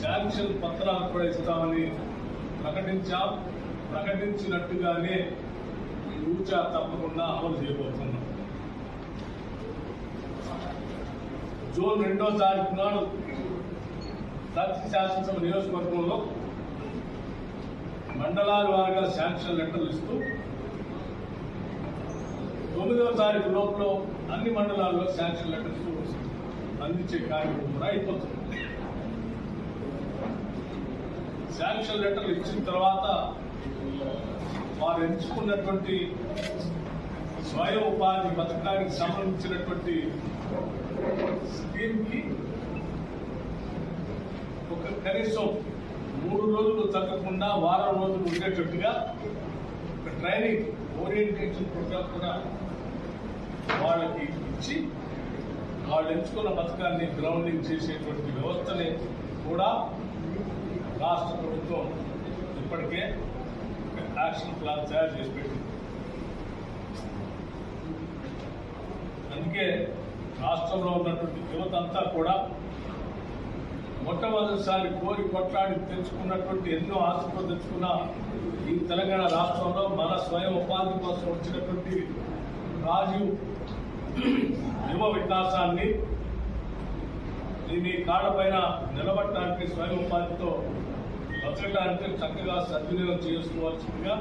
Sanction పత్రాలు కూడా ఇస్తామని ప్రకటించాం. ప్రకటించినట్టుగానే ఊచా తప్పకుండా అమలు చేయబోతున్నాం. జూన్ రెండో తారీఖు నాడు దర్శి శాసనసభ నియోజకవర్గంలో మండలాల వారిగా శాంక్షన్ లెటర్లు ఇస్తూ తొమ్మిదవ తారీఖు లోపల అన్ని మండలాల్లో శాంక్షన్ లెటర్స్ అందించే కార్యక్రమం కూడా అయిపోతుంది. శాంక్షన్ లెటర్ ఇచ్చిన తర్వాత వారు ఎంచుకున్నటువంటి స్వయం ఉపాధి పథకానికి సంబంధించినటువంటి స్కీమ్కి ఒక కనీసం మూడు రోజులు తగ్గకుండా వారం రోజులు ఉండేటట్టుగా ఒక ట్రైనింగ్ ఓరియంటేషన్ ప్రోగ్రామ్ కూడా వాళ్ళకి ఇచ్చి వాళ్ళు ఎంచుకున్న పథకాన్ని గ్రౌండింగ్ చేసేటువంటి వ్యవస్థని కూడా రాష్ట్ర ప్రభుత్వం ఇప్పటికే యాక్షన్ ప్లాన్ తయారు చేసి పెట్టింది. అందుకే రాష్ట్రంలో ఉన్నటువంటి యువత అంతా కూడా మొట్టమొదటిసారి కోరి కొట్లాడి తెచ్చుకున్నటువంటి ఎన్నో ఆశతో తెచ్చుకున్న ఈ తెలంగాణ రాష్ట్రంలో మన స్వయం ఉపాధి కోసం వచ్చినటువంటి రాజీవ్ యువ వికాసాన్ని దీని కాళ్ళపైన నిలబడటానికి స్వయం ఉపాధితో బతకడానికి చక్కగా సద్వినియోగం చేసుకోవాల్సిందిగా